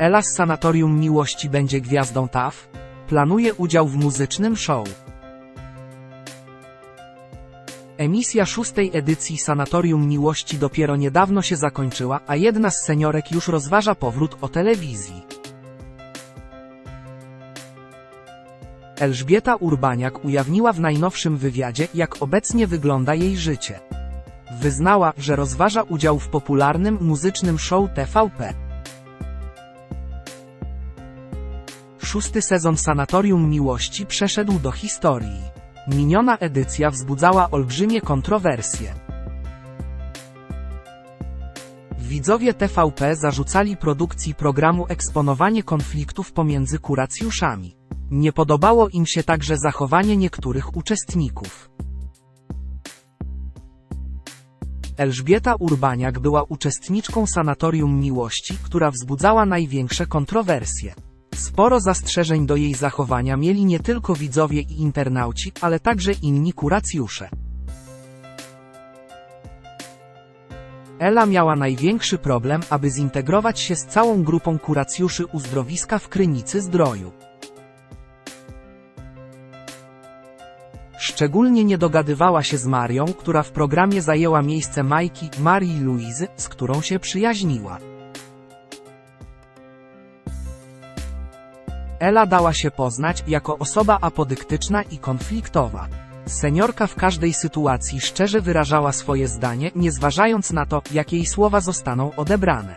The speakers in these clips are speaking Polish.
Ela z Sanatorium Miłości będzie gwiazdą TAF? Planuje udział w muzycznym show. Emisja szóstej edycji Sanatorium Miłości dopiero niedawno się zakończyła, a jedna z seniorek już rozważa powrót o telewizji. Elżbieta Urbaniak ujawniła w najnowszym wywiadzie, jak obecnie wygląda jej życie. Wyznała, że rozważa udział w popularnym muzycznym show TVP. Szósty sezon Sanatorium Miłości przeszedł do historii. Miniona edycja wzbudzała olbrzymie kontrowersje. Widzowie TVP zarzucali produkcji programu eksponowanie konfliktów pomiędzy kuracjuszami. Nie podobało im się także zachowanie niektórych uczestników. Elżbieta Urbaniak była uczestniczką Sanatorium Miłości, która wzbudzała największe kontrowersje. Sporo zastrzeżeń do jej zachowania mieli nie tylko widzowie i internauci, ale także inni kuracjusze. Ela miała największy problem, aby zintegrować się z całą grupą kuracjuszy uzdrowiska w Krynicy Zdroju. Szczególnie nie dogadywała się z Marią, która w programie zajęła miejsce Majki, Marii Luizy, z którą się przyjaźniła. Ela dała się poznać jako osoba apodyktyczna i konfliktowa. Seniorka w każdej sytuacji szczerze wyrażała swoje zdanie, nie zważając na to, jak jej słowa zostaną odebrane.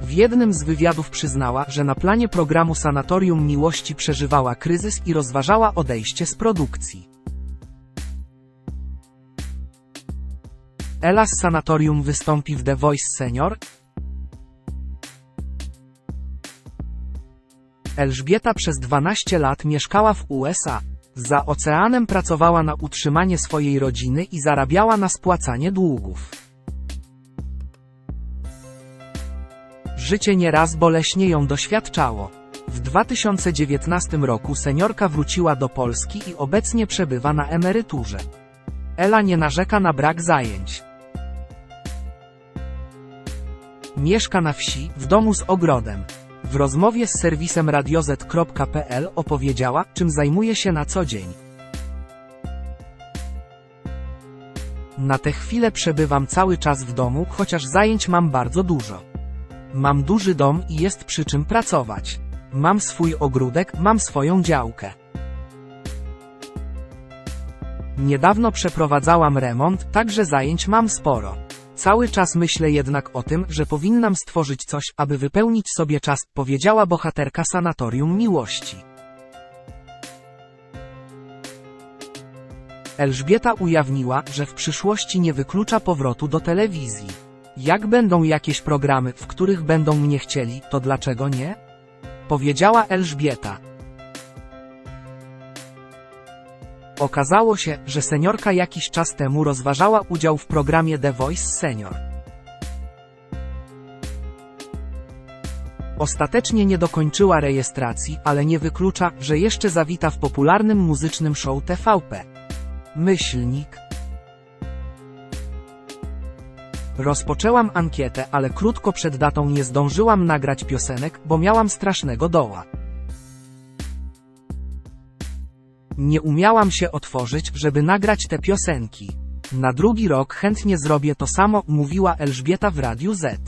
W jednym z wywiadów przyznała, że na planie programu Sanatorium Miłości przeżywała kryzys i rozważała odejście z produkcji. Ela z Sanatorium wystąpi w The Voice Senior, Elżbieta przez 12 lat mieszkała w USA. Za oceanem pracowała na utrzymanie swojej rodziny i zarabiała na spłacanie długów. Życie nieraz boleśnie ją doświadczało. W 2019 roku seniorka wróciła do Polski i obecnie przebywa na emeryturze. Ela nie narzeka na brak zajęć. Mieszka na wsi, w domu z ogrodem. W rozmowie z serwisem radiozet.pl opowiedziała, czym zajmuje się na co dzień. Na tę chwilę przebywam cały czas w domu, chociaż zajęć mam bardzo dużo. Mam duży dom i jest przy czym pracować. Mam swój ogródek, mam swoją działkę. Niedawno przeprowadzałam remont, także zajęć mam sporo. Cały czas myślę jednak o tym, że powinnam stworzyć coś, aby wypełnić sobie czas, powiedziała bohaterka Sanatorium Miłości. Elżbieta ujawniła, że w przyszłości nie wyklucza powrotu do telewizji. Jak będą jakieś programy, w których będą mnie chcieli, to dlaczego nie? Powiedziała Elżbieta. Okazało się, że seniorka jakiś czas temu rozważała udział w programie The Voice Senior. Ostatecznie nie dokończyła rejestracji, ale nie wyklucza, że jeszcze zawita w popularnym muzycznym show TVP. Myślnik. Rozpoczęłam ankietę, ale krótko przed datą nie zdążyłam nagrać piosenek, bo miałam strasznego doła. Nie umiałam się otworzyć, żeby nagrać te piosenki. Na drugi rok chętnie zrobię to samo, mówiła Elżbieta w Radiu Z.